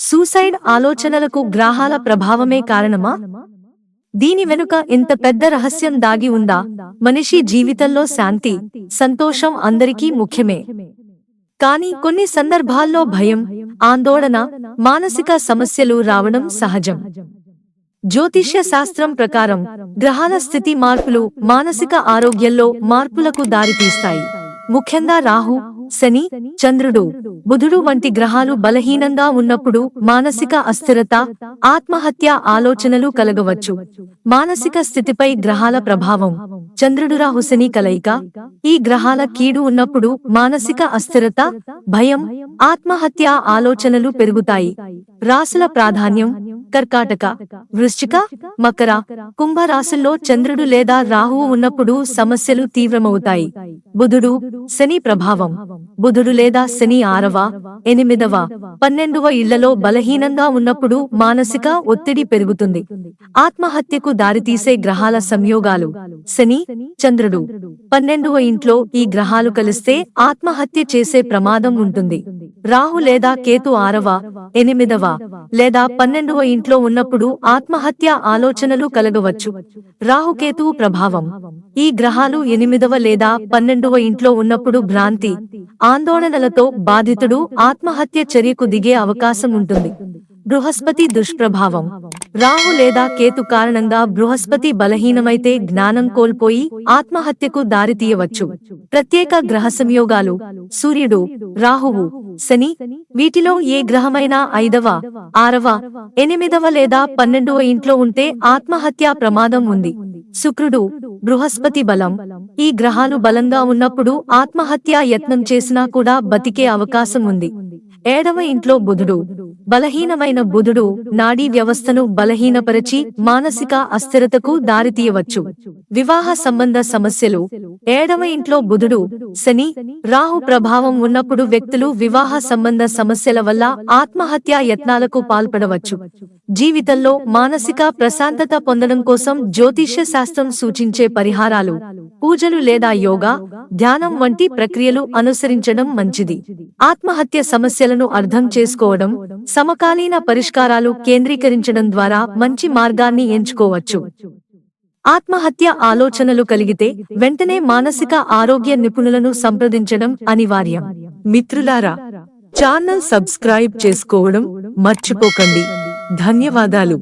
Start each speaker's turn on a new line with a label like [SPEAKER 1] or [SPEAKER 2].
[SPEAKER 1] Suicide ఆలోచనలకు గ్రహాల ప్రభావమే కారణమా? దీని వెనుక ఇంత పెద్ద రహస్యం దాగి ఉందా? మనిషి జీవితంలో శాంతి సంతోషం అందరికీ ముఖ్యమే. కానీ కొన్ని సందర్భాల్లో భయం ఆందోళన మానసిక సమస్యలు రావడం సహజం. జ్యోతిష్య శాస్త్రం ప్రకారం గ్రహాల స్థితి మార్పులు మానసిక ఆరోగ్యంలో మార్పులకు దారితీస్తాయి. ముఖ్యంగా రాహు శని చంద్రుడు. బుధుడు వంటి గ్రహాలు బలహీనంగా ఉన్నప్పుడు మానసిక అస్థిరత ఆత్మహత్య ఆలోచనలు కలగవచ్చు. మానసిక స్థితిపై గ్రహాల ప్రభావం. చంద్రుడు రాహుసని కలయిక. ఈ గ్రహాల కీడు ఉన్నప్పుడు మానసిక అస్థిరత భయం ఆత్మహత్య ఆలోచనలు పెరుగుతాయి. రాసుల ప్రాధాన్యం. కర్కాటక వృశ్చిక మకర కుంభ రాశుల్లో చంద్రుడు లేదా రాహువు ఉన్నప్పుడు సమస్యలు తీవ్రమవుతాయి. బుధుడు శని ప్రభావం. బుధుడు లేదా శని ఆరవ ఎనిమిదవ పన్నెండవ ఇళ్ళలో బలహీనంగా ఉన్నప్పుడు మానసిక ఒత్తిడి పెరుగుతుంది. ఆత్మహత్యకు దారితీసే గ్రహాల సంయోగాలు. శని చంద్రుడు పన్నెండవ ఇంట్లో ఈ గ్రహాలు కలిస్తే ఆత్మహత్య చేసే ప్రమాదం ఉంటుంది. రాహు లేదా కేతు ఆరవ ఎనిమిదవ లేదా పన్నెండవ ఇంట్లో ఇంట్లో ఉన్నప్పుడు ఆత్మహత్య ఆలోచనలు కలగవచ్చు. రాహుకేతువు ప్రభావం. ఈ గ్రహాలు ఎనిమిదవ లేదా పన్నెండవ ఇంట్లో ఉన్నప్పుడు భ్రాంతి ఆందోళనలతో బాధితుడు ఆత్మహత్య చర్యకు దిగే అవకాశం ఉంటుంది. బృహస్పతి దుష్ప్రభావం. రాహు లేదా కేతు కారణంగా బృహస్పతి బలహీనమైతే జ్ఞానం కోల్పోయి ఆత్మహత్యకు దారితీయవచ్చు ప్రత్యేక గ్రహ సంయోగాలు సూర్యుడు రాహువు శని వీటిలో ఏ గ్రహమైనా ఐదవ ఆరవ ఎనిమిదవ లేదా పన్నెండవ ఇంట్లో ఉంటే ఆత్మహత్యా ప్రమాదం ఉంది. శుక్రుడు బృహస్పతి బలం. ఈ గ్రహాలు బలంగా ఉన్నప్పుడు ఆత్మహత్యా యత్నం చేసినా కూడా బతికే అవకాశం ఉంది. ఏడవ ఇంట్లో బుధుడు. బలహీనమైన బుధుడు నాడీ వ్యవస్థను బలహీనపరచి మానసిక అస్థిరతకు దారితీయవచ్చు వివాహ సంబంధ సమస్యలు. ఏడవ ఇంట్లో బుధుడు శని రాహు ప్రభావం ఉన్నప్పుడు వ్యక్తులు వివాహ సంబంధ సమస్యల వల్ల ఆత్మహత్యా యత్నాలకు పాల్పడవచ్చు. జీవితంలో మానసిక ప్రశాంతత పొందడం కోసం జ్యోతిష్య శాస్త్రం సూచించే పరిహారాలు పూజలు లేదా యోగా ధ్యానం వంటి ప్రక్రియలు అనుసరించడం మంచిది. ఆత్మహత్య సమస్యలను అర్థం చేసుకోవడం సమకాలీన పరిష్కారాలు కేంద్రీకరించడం ద్వారా మంచి మార్గాన్ని ఎంచుకోవచ్చు. ఆత్మహత్య ఆలోచనలు కలిగితే వెంటనే మానసిక ఆరోగ్య నిపుణులను సంప్రదించడం అనివార్యం. మిత్రులారా ఛానల్ సబ్స్క్రైబ్ చేసుకోవడం మర్చిపోకండి. ధన్యవాదాలు.